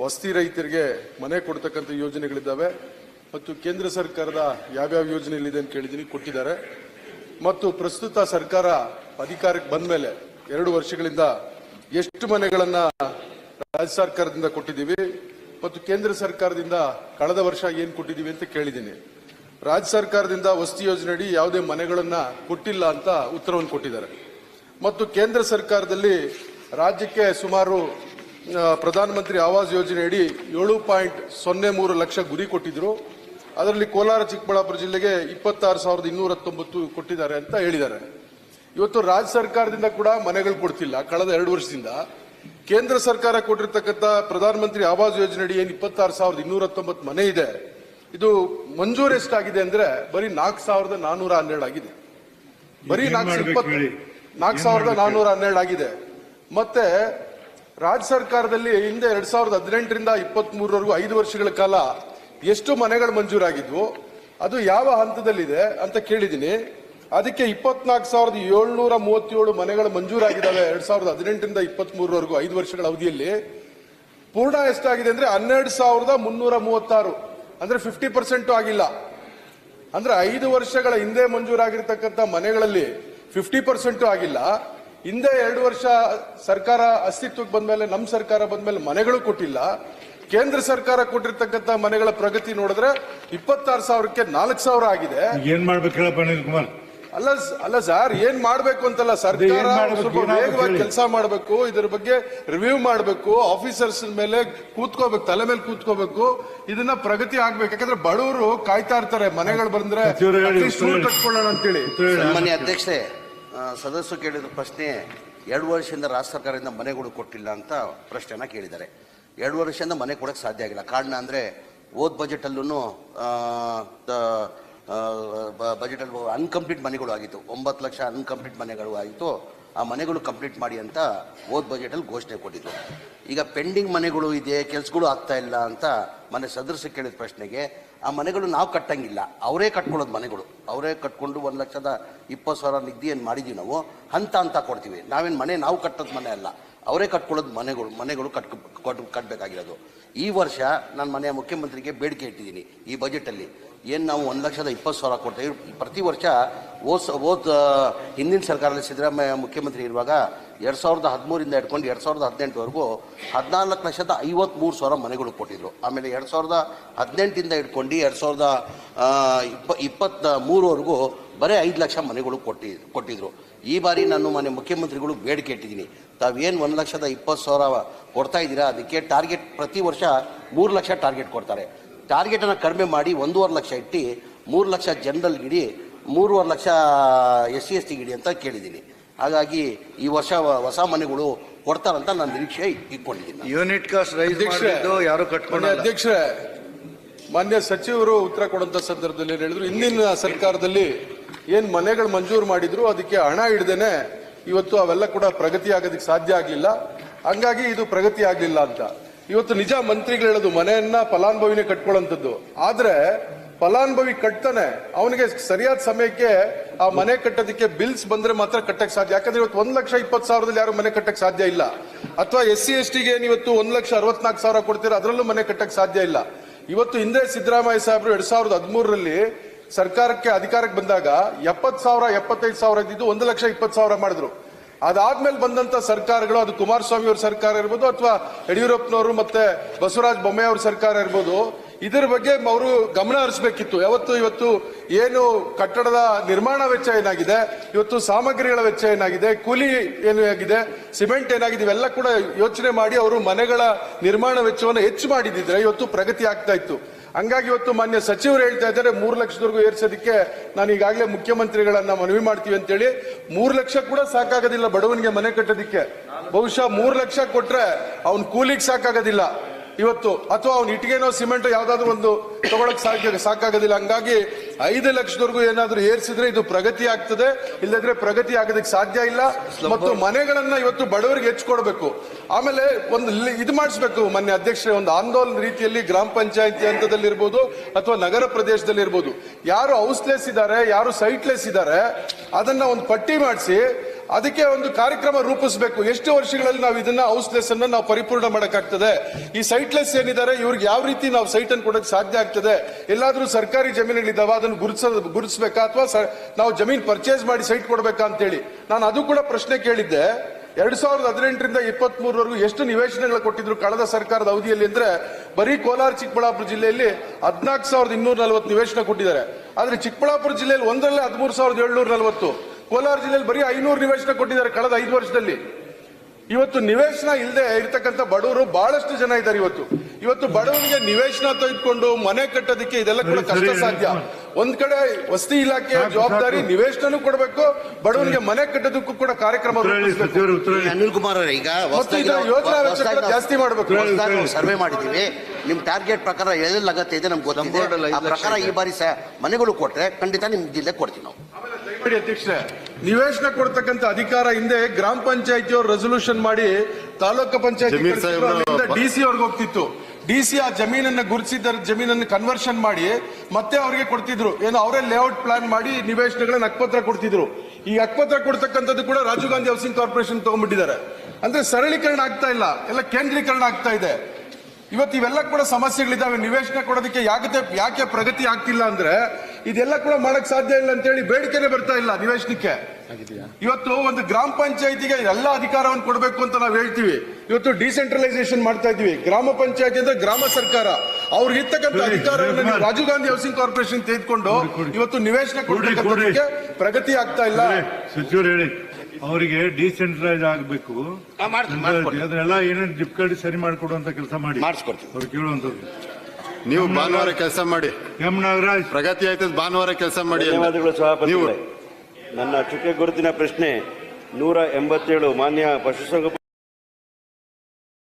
ವಸತಿ ರೈತರಿಗೆ ಮನೆ ಕೊಡ್ತಕ್ಕಂಥ ಯೋಜನೆಗಳಿದ್ದಾವೆ ಮತ್ತು ಕೇಂದ್ರ ಸರ್ಕಾರದ ಯಾವ್ಯಾವ ಯೋಜನೆಗಳಿದೆ ಅಂತ ಕೇಳಿದ್ದೀನಿ, ಕೊಟ್ಟಿದ್ದಾರೆ. ಮತ್ತು ಪ್ರಸ್ತುತ ಸರ್ಕಾರ ಅಧಿಕಾರಕ್ಕೆ ಬಂದ ಮೇಲೆ ಎರಡು ವರ್ಷಗಳಿಂದ ಎಷ್ಟು ಮನೆಗಳನ್ನ ರಾಜ್ಯ ಸರ್ಕಾರದಿಂದ ಕೊಟ್ಟಿದ್ದೀವಿ ಮತ್ತು ಕೇಂದ್ರ ಸರ್ಕಾರದಿಂದ ಕಳೆದ ವರ್ಷ ಏನು ಕೊಟ್ಟಿದ್ದೀವಿ ಅಂತ ಕೇಳಿದ್ದೀನಿ. ರಾಜ್ಯ ಸರ್ಕಾರದಿಂದ ವಸತಿ ಯೋಜನೆಯಡಿ ಯಾವುದೇ ಮನೆಗಳನ್ನು ಕೊಟ್ಟಿಲ್ಲ ಅಂತ ಉತ್ತರವನ್ನು ಕೊಟ್ಟಿದ್ದಾರೆ. ಮತ್ತು ಕೇಂದ್ರ ಸರ್ಕಾರದಲ್ಲಿ ರಾಜ್ಯಕ್ಕೆ ಸುಮಾರು ಪ್ರಧಾನಮಂತ್ರಿ ಆವಾಸ್ ಯೋಜನೆಯಡಿ ಏಳು ಪಾಯಿಂಟ್ ಸೊನ್ನೆ ಮೂರು ಲಕ್ಷ ಗುರಿ ಕೊಟ್ಟಿದ್ರು. ಅದರಲ್ಲಿ ಕೋಲಾರ ಚಿಕ್ಕಬಳ್ಳಾಪುರ ಜಿಲ್ಲೆಗೆ ಇಪ್ಪತ್ತಾರು ಸಾವಿರದ ಇನ್ನೂರ ಹತ್ತೊಂಬತ್ತು ಕೊಟ್ಟಿದ್ದಾರೆ ಅಂತ ಹೇಳಿದ್ದಾರೆ. ಇವತ್ತು ರಾಜ್ಯ ಸರ್ಕಾರದಿಂದ ಕೂಡ ಮನೆಗಳು ಕೊಡ್ತಿಲ್ಲ ಕಳೆದ ಎರಡು ವರ್ಷದಿಂದ. ಕೇಂದ್ರ ಸರ್ಕಾರ ಕೊಟ್ಟಿರ್ತಕ್ಕಂಥ ಪ್ರಧಾನಮಂತ್ರಿ ಆವಾಸ್ ಯೋಜನೆಯಡಿ ಏನು ಇಪ್ಪತ್ತಾರು ಸಾವಿರದ ಇನ್ನೂರ ಹತ್ತೊಂಬತ್ತು ಮನೆ ಇದೆ. ಇದು ಮಂಜೂರು ಎಷ್ಟಾಗಿದೆ ಅಂದ್ರೆ ಬರೀ ನಾಲ್ಕು ಸಾವಿರದ ನಾನ್ನೂರ ಹನ್ನೆರಡು ಆಗಿದೆ. ಬರೀ ನಾಲ್ಕು ಇಪ್ಪತ್ತು ನಾಲ್ಕು ಸಾವಿರದ ನಾನ್ನೂರ ನಾನೂರ ಹನ್ನೆರಡು ಆಗಿದೆ. ಮತ್ತೆ ರಾಜ್ಯ ಸರ್ಕಾರದಲ್ಲಿ ಹಿಂದೆ ಎರಡ್ ಸಾವಿರದ ಹದಿನೆಂಟರಿಂದ ಇಪ್ಪತ್ತ್ ಮೂರವರೆಗೂ ಐದು ವರ್ಷಗಳ ಕಾಲ ಎಷ್ಟು ಮನೆಗಳು ಮಂಜೂರಾಗಿದ್ವು, ಅದು ಯಾವ ಹಂತದಲ್ಲಿದೆ ಅಂತ ಕೇಳಿದ್ದೀನಿ. ಅದಕ್ಕೆ ಇಪ್ಪತ್ನಾಲ್ಕು ಸಾವಿರದ ಏಳ್ನೂರ ಮೂವತ್ತೇಳು ಮನೆಗಳು ಮಂಜೂರಾಗಿದ್ದಾವೆ ಎರಡ್ ಸಾವಿರದ ಹದಿನೆಂಟರಿಂದ ಇಪ್ಪತ್ತ್ ಮೂರವರೆಗೂ ಐದು ವರ್ಷಗಳ ಅವಧಿಯಲ್ಲಿ. ಪೂರ್ಣ ಎಷ್ಟಾಗಿದೆ ಅಂದ್ರೆ ಹನ್ನೆರಡು ಸಾವಿರದ ಮುನ್ನೂರ ಮೂವತ್ತಾರು, ಅಂದ್ರೆ ಫಿಫ್ಟಿ ಪರ್ಸೆಂಟ್ ಆಗಿಲ್ಲ. ಅಂದ್ರೆ ಐದು ವರ್ಷಗಳ ಹಿಂದೆ ಮಂಜೂರಾಗಿರ್ತಕ್ಕಂಥ ಮನೆಗಳಲ್ಲಿ ಫಿಫ್ಟಿ ಪರ್ಸೆಂಟ್ ಆಗಿಲ್ಲ. ಹಿಂದೆ ಎರಡು ವರ್ಷ ಸರ್ಕಾರ ಅಸ್ತಿತ್ವಕ್ಕೆ ಬಂದ್ಮೇಲೆ ನಮ್ಮ ಸರ್ಕಾರ ಬಂದ್ಮೇಲೆ ಮನೆಗಳು ಕೊಟ್ಟಿಲ್ಲ. ಕೇಂದ್ರ ಸರ್ಕಾರ ಕೊಟ್ಟಿರ್ತಕ್ಕಂಥ ಮನೆಗಳ ಪ್ರಗತಿ ನೋಡಿದ್ರೆ ಇಪ್ಪತ್ತಾರು ಸಾವಿರಕ್ಕೆ ನಾಲ್ಕು ಸಾವಿರ ಆಗಿದೆ. ಏನ್ ಮಾಡ್ಬೇಕು ಹೇಳಪ್ಪ ಅನಿಲ್ ಕುಮಾರ್? ಅಲ್ಲ ಅಲ್ಲ ಸರ್ ಏನ್ ಮಾಡ್ಬೇಕು ಅಂತಲ್ಲ ಸರ್ಕಾರ ಏನ್ ಮಾಡ್ಬೇಕು? ಸ್ವಲ್ಪ ವೇಗವಾಗಿ ಕೆಲಸ ಮಾಡಬೇಕು ಇದ್ರ ಬಗ್ಗೆ ರಿವ್ಯೂ ಮಾಡಬೇಕು ಆಫೀಸರ್ಸ್ ಮೇಲೆ ಕೂತ್ಕೋಬೇಕು ತಲೆ ಮೇಲೆ ಕೂತ್ಕೋಬೇಕು ಇದನ್ನ ಪ್ರಗತಿ ಆಗ್ಬೇಕು. ಯಾಕಂದ್ರೆ ಬಡವರು ಕಾಯ್ತಾ ಇರ್ತಾರೆ ಮನೆಗಳು ಬಂದ್ರೆ. ಕಟ್ಕೊಳ್ಳೋಣ ಅಂತೇಳಿ. ಸನ್ಮಾನ್ಯ ಅಧ್ಯಕ್ಷೆ ಆ, ಸದಸ್ಯರು ಕೇಳಿದ ಪ್ರಶ್ನೆ, ಎರಡು ವರ್ಷದಿಂದ ರಾಜ್ಯ ಸರ್ಕಾರದಿಂದ ಮನೆಗಳು ಕೊಟ್ಟಿಲ್ಲ ಅಂತ ಪ್ರಶ್ನೆನ ಕೇಳಿದ್ದಾರೆ. ಎರಡು ವರ್ಷದಿಂದ ಮನೆ ಕೊಡೋಕೆ ಸಾಧ್ಯ ಆಗಿಲ್ಲ. ಕಾರಣ ಅಂದರೆ ಓದ್ ಬಜೆಟಲ್ಲೂ ಬಜೆಟಲ್ಲಿ ಅನ್ಕಂಪ್ಲೀಟ್ ಮನೆಗಳು ಆಗಿತ್ತು. ಒಂಬತ್ತು ಲಕ್ಷ ಅನ್ಕಂಪ್ಲೀಟ್ ಮನೆಗಳು ಆಯಿತು. ಆ ಮನೆಗಳು ಕಂಪ್ಲೀಟ್ ಮಾಡಿ ಅಂತ ಓದ್ ಬಜೆಟಲ್ಲಿ ಘೋಷಣೆ ಕೊಟ್ಟಿದ್ದು ಈಗ ಪೆಂಡಿಂಗ್ ಮನೆಗಳು ಇದೆ, ಕೆಲಸಗಳು ಆಗ್ತಾ ಇಲ್ಲ ಅಂತ ಮನೆ ಸದಸ್ಯ ಕೇಳಿದ ಪ್ರಶ್ನೆಗೆ ಆ ಮನೆಗಳು ನಾವು ಕಟ್ಟಂಗಿಲ್ಲ. ಅವರೇ ಕಟ್ಕೊಳ್ಳೋದು ಮನೆಗಳು. ಅವರೇ ಕಟ್ಕೊಂಡು ಒಂದು ಲಕ್ಷದ ಇಪ್ಪತ್ತು ಸಾವಿರ ನಿಧಿಯನ್ನು ಮಾಡಿದ್ದೀವಿ ನಾವು, ಹಂತ ಹಂತ ಕೊಡ್ತೀವಿ. ನಾವೇನು ಮನೆ ನಾವು ಕಟ್ಟೋದು ಮನೆ ಅಲ್ಲ. ಅವರೇ ಕಟ್ಕೊಳ್ಳೋದು ಮನೆಗಳು ಮನೆಗಳು ಕಟ್ ಕೊಟ್ಟು ಕಟ್ಟಬೇಕಾಗಿರೋದು ಈ ವರ್ಷ ನಾನು ಮನೆಯ ಮುಖ್ಯಮಂತ್ರಿಗೆ ಬೇಡಿಕೆ ಇಟ್ಟಿದ್ದೀನಿ ಈ ಬಜೆಟಲ್ಲಿ. ಏನು ನಾವು ಒಂದು ಲಕ್ಷದ ಇಪ್ಪತ್ತು ಸಾವಿರ ಕೊಡ್ತೀವಿ. ಪ್ರತಿ ವರ್ಷ ಓದ್ ಓದ್ ಹಿಂದಿನ ಸರ್ಕಾರದಲ್ಲಿ ಸಿದ್ದರಾಮಯ್ಯ ಮುಖ್ಯಮಂತ್ರಿ ಇರುವಾಗ ಎರಡು ಸಾವಿರದ ಹದಿಮೂರಿಂದ ಹಿಡ್ಕೊಂಡು ಎರಡು ಸಾವಿರದ ಹದಿನೆಂಟುವರೆಗೂ ಹದಿನಾಲ್ಕು ಲಕ್ಷದ ಐವತ್ತ್ಮೂರು ಸಾವಿರ ಮನೆಗಳು ಕೊಟ್ಟಿದ್ರು. ಆಮೇಲೆ ಎರಡು ಸಾವಿರದ ಹದಿನೆಂಟಿಂದ ಹಿಡ್ಕೊಂಡು ಎರಡು ಸಾವಿರದ ಇಪ್ಪ ಇಪ್ಪತ್ತ ಮೂರವರೆಗೂ ಬರೀ ಐದು ಲಕ್ಷ ಮನೆಗಳು ಕೊಟ್ಟಿ, ಕೊಟ್ಟಿದ್ರು. ಈ ಬಾರಿ ನಾನು ಮನೆ ಮುಖ್ಯಮಂತ್ರಿಗಳು ಬೇಡಿಕೆ ಇಟ್ಟಿದ್ದೀನಿ. ತಾವೇನು ಒಂದು ಲಕ್ಷದ ಇಪ್ಪತ್ತು ಸಾವಿರ ಕೊಡ್ತಾ ಇದ್ದೀರಾ? ಅದಕ್ಕೆ ಟಾರ್ಗೆಟ್ ಪ್ರತಿ ವರ್ಷ ಮೂರು ಲಕ್ಷ ಟಾರ್ಗೆಟ್ ಕೊಡ್ತಾರೆ. ಟಾರ್ಗೆಟನ್ನು ಕಡಿಮೆ ಮಾಡಿ ಒಂದೂವರೆ ಲಕ್ಷ ಇಟ್ಟು ಮೂರು ಲಕ್ಷ ಜನರಲ್ಗಿಡಿ ಮೂರುವರೆ lakh S C S T ಇಡಿ ಅಂತ ಕೇಳಿದ್ದೀನಿ. ಹಾಗಾಗಿ ಈ ವರ್ಷ ಹೊಸ ಮನೆಗಳು ಕೊಡ್ತಾರಂತ ನಾನು ನಿರೀಕ್ಷೆ ಇಟ್ಕೊಂಡಿದ್ದೀನಿ ಯೂನಿಟ್ ಕಾಸ್ಟ್ ರೈಸ್ ಮಾಡಿದ್ದು ಯಾರು ಕಟ್ಕೊಂಡು ಅಧ್ಯಕ್ಷರೇ ಮಾನ್ಯ ಸಚಿವರು ಉತ್ತರ ಕೊಡುವಂತ ಸಂದರ್ಭದಲ್ಲಿ ಏನು ಹೇಳಿದ್ರು ಹಿಂದಿನ ಸರ್ಕಾರದಲ್ಲಿ ಏನು ಮನೆಗಳು ಮಂಜೂರು ಮಾಡಿದ್ರು ಅದಕ್ಕೆ ಹಣ ಹಿಡ್ದೇನೆ ಇವತ್ತು ಅವೆಲ್ಲ ಕೂಡ ಪ್ರಗತಿ ಆಗೋದಕ್ಕೆ ಸಾಧ್ಯ ಆಗಲಿಲ್ಲ. ಹಂಗಾಗಿ ಇದು ಪ್ರಗತಿ ಆಗಲಿಲ್ಲ ಅಂತ. ಇವತ್ತು ನಿಜ ಮಂತ್ರಿಗಳು ಹೇಳೋದು ಮನೆಯನ್ನ ಫಲಾನುಭವಿನೇ ಕಟ್ಕೊಳ್ಳೋಂಥದ್ದು. ಆದ್ರೆ ಫಲಾನುಭವಿ ಕಟ್ತಾನೆ, ಅವನಿಗೆ ಸರಿಯಾದ ಸಮಯಕ್ಕೆ ಆ ಮನೆ ಕಟ್ಟೋದಕ್ಕೆ ಬಿಲ್ಸ್ ಬಂದ್ರೆ ಮಾತ್ರ ಕಟ್ಟಕ್ಕೆ ಸಾಧ್ಯ. ಯಾಕಂದ್ರೆ ಇವತ್ತು ಒಂದ್ ಲಕ್ಷ ಇಪ್ಪತ್ತು ಸಾವಿರದಲ್ಲಿ ಯಾರು ಮನೆ ಕಟ್ಟಕ್ಕೆ ಸಾಧ್ಯ ಇಲ್ಲ. ಅಥವಾ ಎಸ್ ಸಿ, ಎಸ್ ಟಿಗೆ ಇವತ್ತು ಒಂದ್ ಲಕ್ಷ ಅರವತ್ನಾಲ್ಕು ಸಾವಿರ ಕೊಡ್ತೀರಾ, ಅದರಲ್ಲೂ ಮನೆ ಕಟ್ಟಕ್ಕೆ ಸಾಧ್ಯ ಇಲ್ಲ. ಇವತ್ತು ಹಿಂದೆ ಸಿದ್ದರಾಮಯ್ಯ ಸಾಹೇಬರು ಎರಡ್ ಸಾವಿರದ ಹದಿಮೂರರಲ್ಲಿ ಸರ್ಕಾರಕ್ಕೆ ಅಧಿಕಾರಕ್ಕೆ ಬಂದಾಗ ಎಪ್ಪತ್ ಸಾವಿರ, ಎಪ್ಪತ್ತೈದು ಸಾವಿರ ಇದ್ದಿದ್ದು ಒಂದು ಲಕ್ಷ ಇಪ್ಪತ್ತು ಸಾವಿರ ಮಾಡಿದ್ರು. ಅದಾದ್ಮೇಲೆ ಬಂದಂತ ಸರ್ಕಾರಗಳು, ಅದು ಕುಮಾರಸ್ವಾಮಿ ಅವ್ರ ಸರ್ಕಾರ ಇರ್ಬೋದು ಅಥವಾ ಯಡಿಯೂರಪ್ಪನವರು ಮತ್ತೆ ಬಸವರಾಜ ಬೊಮ್ಮೆ ಅವ್ರ ಸರ್ಕಾರ ಇರ್ಬೋದು ಇದರ ಬಗ್ಗೆ ಅವರು ಗಮನ ಹರಿಸಬೇಕಿತ್ತು. ಯಾವತ್ತು ಇವತ್ತು ಏನು ಕಟ್ಟಡದ ನಿರ್ಮಾಣ ವೆಚ್ಚ ಏನಾಗಿದೆ, ಇವತ್ತು ಸಾಮಗ್ರಿಗಳ ವೆಚ್ಚ ಏನಾಗಿದೆ, ಕೂಲಿ ಏನು ಆಗಿದೆ, ಸಿಮೆಂಟ್ ಏನಾಗಿದೆ, ಇವೆಲ್ಲ ಕೂಡ ಯೋಚನೆ ಮಾಡಿ ಅವರು ಮನೆಗಳ ನಿರ್ಮಾಣ ವೆಚ್ಚವನ್ನು ಹೆಚ್ಚು ಮಾಡಿದಿದ್ರೆ ಇವತ್ತು ಪ್ರಗತಿ ಆಗ್ತಾ ಇತ್ತು. ಹಂಗಾಗಿ ಇವತ್ತು ಮಾನ್ಯ ಸಚಿವರು ಹೇಳ್ತಾ ಇದ್ದಾರೆ, ಮೂರು ಲಕ್ಷದವರೆಗೂ ಏರ್ಸೋದಕ್ಕೆ ನಾನು ಈಗಾಗಲೇ ಮುಖ್ಯಮಂತ್ರಿಗಳನ್ನ ಮನವಿ ಮಾಡ್ತೀವಿ ಅಂತೇಳಿ. ಮೂರು ಲಕ್ಷ ಕೂಡ ಸಾಕಾಗೋದಿಲ್ಲ ಬಡವನಿಗೆ ಮನೆ ಕಟ್ಟೋದಿಕ್ಕೆ. ಬಹುಶಃ ಮೂರು ಲಕ್ಷ ಕೊಟ್ರೆ ಅವನ್ ಕೂಲಿಗೆ ಸಾಕಾಗೋದಿಲ್ಲ. ಇವತ್ತು ಅಥವಾ ಅವ್ನು ಇಟ್ಟಿಗೆನೋ ಸಿಮೆಂಟ್ ಯಾವ್ದಾದ್ರು ಒಂದು ತಗೊಳಕ್ ಸಾಧ್ಯ ಸಾಕಾಗೋದಿಲ್ಲ. ಹಂಗಾಗಿ ಐದು ಲಕ್ಷದವರೆಗೂ ಏನಾದರೂ ಏರ್ಸಿದ್ರೆ ಇದು ಪ್ರಗತಿ ಆಗ್ತದೆ. ಇಲ್ಲದ್ರೆ ಪ್ರಗತಿ ಆಗೋದಕ್ಕೆ ಸಾಧ್ಯ ಇಲ್ಲ. ಮತ್ತು ಮನೆಗಳನ್ನ ಇವತ್ತು ಬಡವರಿಗೆ ಹೆಚ್ಚು ಆಮೇಲೆ ಒಂದು ಇದು ಮಾಡಿಸ್ಬೇಕು. ಮೊನ್ನೆ ಅಧ್ಯಕ್ಷರೇ ಒಂದು ಆಂದೋಲನ ರೀತಿಯಲ್ಲಿ ಗ್ರಾಮ ಪಂಚಾಯತಿ ಹಂತದಲ್ಲಿ ಇರ್ಬೋದು ಅಥವಾ ನಗರ ಪ್ರದೇಶದಲ್ಲಿ ಇರ್ಬೋದು ಯಾರು ಹೌಸ್ಲೆಸ್ ಇದ್ದಾರೆ, ಯಾರು ಸೈಟ್ಲೆಸ್ ಇದ್ದಾರೆ, ಅದನ್ನ ಒಂದು ಪಟ್ಟಿ ಮಾಡಿಸಿ ಅದಕ್ಕೆ ಒಂದು ಕಾರ್ಯಕ್ರಮ ರೂಪಿಸಬೇಕು. ಎಷ್ಟು ವರ್ಷಗಳಲ್ಲಿ ನಾವು ಇದನ್ನ ಹೌಸ್ಲೆಸ್ ಅನ್ನ ನಾವು ಪರಿಪೂರ್ಣ ಮಾಡಕ್ಕಾಗ್ತದೆ? ಈ ಸೈಟ್ಲೆಸ್ ಏನಿದ್ದಾರೆ, ಇವ್ರಿಗೆ ಯಾವ ರೀತಿ ನಾವು ಸೈಟ್ ಅನ್ನು ಕೊಡಕ್ಕೆ ಸಾಧ್ಯ ಆಗ್ತದೆ? ಎಲ್ಲಾದ್ರೂ ಸರ್ಕಾರಿ ಜಮೀನುಗಳಿದ್ದಾವ, ಅದನ್ನು ಗುರುತಿಸ, ಗುರುತಿಸಬೇಕಾ? ಅಥವಾ ನಾವು ಜಮೀನ್ ಪರ್ಚೇಸ್ ಮಾಡಿ ಸೈಟ್ ಕೊಡಬೇಕಾ ಅಂತೇಳಿ. ನಾನು ಅದು ಕೂಡ ಪ್ರಶ್ನೆ ಕೇಳಿದ್ದೆ. ಎರಡ್ ಸಾವಿರದ ಹದಿನೆಂಟರಿಂದ ಇಪ್ಪತ್ತ್ ಮೂರವರೆಗೂ ಎಷ್ಟು ನಿವೇಶನಗಳು ಕೊಟ್ಟಿದ್ರು ಕಳೆದ ಸರ್ಕಾರದ ಅವಧಿಯಲ್ಲಿ ಅಂದ್ರೆ ಬರೀ ಕೋಲಾರ, ಚಿಕ್ಕಬಳ್ಳಾಪುರ ಜಿಲ್ಲೆಯಲ್ಲಿ ಹದಿನಾಲ್ಕು ಸಾವಿರದ ಇನ್ನೂರ ನಲವತ್ತು ನಿವೇಶನ ಕೊಟ್ಟಿದ್ದಾರೆ. ಆದ್ರೆ ಚಿಕ್ಕಬಳ್ಳಾಪುರ ಜಿಲ್ಲೆಯಲ್ಲಿ ಒಂದರಲ್ಲೇ ಹದಿಮೂರು ಸಾವಿರದ ಏಳ್ನೂರ ನಲವತ್ತು. ಕೋಲಾರ ಜಿಲ್ಲೆಯಲ್ಲಿ ಬರೀ ಐನೂರು ನಿವೇಶನ ಕೊಟ್ಟಿದ್ದಾರೆ ಕಳೆದ ಐದು ವರ್ಷದಲ್ಲಿ. ಇವತ್ತು ನಿವೇಶನ ಇಲ್ಲದೆ ಇರ್ತಕ್ಕಂಥ ಬಡವರು ಬಹಳಷ್ಟು ಜನ ಇದ್ದಾರೆ ಇವತ್ತು. ಇವತ್ತು ಬಡವನಿಗೆ ನಿವೇಶನ ತೆಗೆದುಕೊಂಡು ಮನೆ ಕಟ್ಟೋದಕ್ಕೆ ಇದೆಲ್ಲ ಕೂಡ ಕಷ್ಟ ಸಾಧ್ಯ. ಒಂದ್ ಕಡೆ ವಸತಿ ಇಲಾಖೆ ಜವಾಬ್ದಾರಿ ನಿವೇಶನನೂ ಕೊಡಬೇಕು ಬಡವನಿಗೆ ಮನೆ ಕಟ್ಟೋದಕ್ಕೂ ಕೂಡ ಕಾರ್ಯಕ್ರಮ ಅನಿಲ್ ಕುಮಾರ್ ಅವರೇ, ಈಗ ಯೋಜನಾ ವೆಚ್ಚ ಜಾಸ್ತಿ ಮಾಡಬೇಕು. ಸರ್ವೆ ಮಾಡಿದೀವಿ ನಿಮ್ ಟಾರ್ಗೆಟ್ ಪ್ರಕಾರ ಎಲ್ಲೆಲ್ಲ ಅಗತ್ಯ ಇದೆ ನಮ್ಗೆ ಗೊತ್ತಿದೆ. ಆ ಪ್ರಕಾರ ಈ ಬಾರಿ ಸ- ಮನೆಗಳು ಕೊಟ್ರೆ ಖಂಡಿತ ನಿಮ್ ಜಿಲ್ಲೆ ಕೊಡ್ತೀವಿ ನಾವು. ಅಧ್ಯಕ್ಷ ನಿವೇಶನ ಕೊಡ್ತಕ್ಕಂಥ ಅಧಿಕಾರ ಹಿಂದೆ ಗ್ರಾಮ ಪಂಚಾಯತಿಯವರು ರೆಸೊಲ್ಯೂಷನ್ ಮಾಡಿ ತಾಲೂಕು ಪಂಚಾಯತ್ ಡಿ ಸಿ ಅವ್ರಿಗೆ ಹೋಗ್ತಿತ್ತು. ಡಿ ಸಿ ಆ ಜಮೀನನ್ನ ಗುರುತಿಸಿದ ಜಮೀನನ್ನು ಕನ್ವರ್ಷನ್ ಮಾಡಿ ಮತ್ತೆ ಅವರಿಗೆ ಕೊಡ್ತಿದ್ರು. ಏನು ಅವರೇ ಲೇಔಟ್ ಪ್ಲಾನ್ ಮಾಡಿ ನಿವೇಶನಗಳನ್ನ ಅಕ್ಪತ್ರ ಕೊಡ್ತಿದ್ರು. ಈ ಅಕ್ಪತ್ರ ಕೊಡ್ತಕ್ಕಂಥದ್ದು ಕೂಡ ರಾಜೀವ್ ಗಾಂಧಿ ಹೌಸಿಂಗ್ ಕಾರ್ಪೊರೇಷನ್ ತಗೊಂಡ್ಬಿಟ್ಟಿದ್ದಾರೆ. ಅಂದ್ರೆ ಸರಳೀಕರಣ ಆಗ್ತಾ ಇಲ್ಲ. ಎಲ್ಲ ಕೇಂದ್ರೀಕರಣ ಆಗ್ತಾ ಇದೆ. ಇವತ್ತು ಇವೆಲ್ಲ ಕೂಡ ಸಮಸ್ಯೆಗಳಿದ್ದಾವೆ. ನಿವೇಶನ ಕೊಡೋದಕ್ಕೆ ಯಾಕೆ ಯಾಕೆ ಪ್ರಗತಿ ಆಗ್ತಿಲ್ಲ ಅಂದ್ರೆ ಇದೆಲ್ಲ ಕೂಡ ಮಾಡಕ್ ಸಾಧ್ಯ ಇಲ್ಲ ಅಂತೇಳಿ ಬೇಡಿಕೆನೆ ಬರ್ತಾ ಇಲ್ಲ ನಿವೇಶನಕ್ಕೆ ಇವತ್ತು ಒಂದು ಗ್ರಾಮ ಪಂಚಾಯತಿಗೆ ಎಲ್ಲ ಅಧಿಕಾರವನ್ನು ಕೊಡಬೇಕು ಅಂತ ನಾವು ಹೇಳ್ತೀವಿ. ಇವತ್ತು ಡಿಸೆಂಟ್ರಲೈಸೇಷನ್ ಮಾಡ್ತಾ ಇದೀವಿ ಗ್ರಾಮ ಪಂಚಾಯತಿ ಅಂದ್ರೆ ಗ್ರಾಮ ಸರ್ಕಾರ. ಅವ್ರಿಗೆ ಇರ್ತಕ್ಕಂಥ ಅಧಿಕಾರವನ್ನು ನೀವು. ರಾಜೀವ್ ಗಾಂಧಿ ಹೌಸಿಂಗ್ ಕಾರ್ಪೊರೇಷನ್ ತೆಗೆದುಕೊಂಡು ಕೊಡಿ. ಇವತ್ತು ನಿವೇಶನ ಕೊಡಬೇಕು ಪ್ರಗತಿ ಆಗ್ತಾ ಇಲ್ಲ. ಸಚಿವರು ಹೇಳಿ ಅವರಿಗೆ ಡಿಸೆಂಟ್ರಲೈಸ್ ಆಗಬೇಕು. ಅದನ್ನೆಲ್ಲ ಏನೇನು ಡಿಫಿಕಲ್ಟಿ ಸರಿ ಮಾಡಿಕೊಡುವಂತ ಕೆಲಸ ಮಾಡಿ. ಮಾಡಿಸ್ಕೊಡ್ತೀವಿ ಅವ್ರು ಕೇಳುವಂತದ್ದು ನೀವು ಭಾನುವಾರ ಕೆಲಸ ಮಾಡಿ. ಎಂ ನಾಗರಾಜ್. ಪ್ರಗತಿ ಆಯ್ತದ ಭಾನುವಾರ ಕೆಲಸ ಮಾಡಿ. ಧನ್ಯವಾದಗಳು ಸಭಾಪತಿಗಳೇ. ನನ್ನ ಚುಕ್ಕೆ ಗುರುತಿನ ಪ್ರಶ್ನೆ ನೂರ ಎಂಬತ್ತೇಳು ಮಾನ್ಯ ಪಶುಸಂಗೋಪನಾ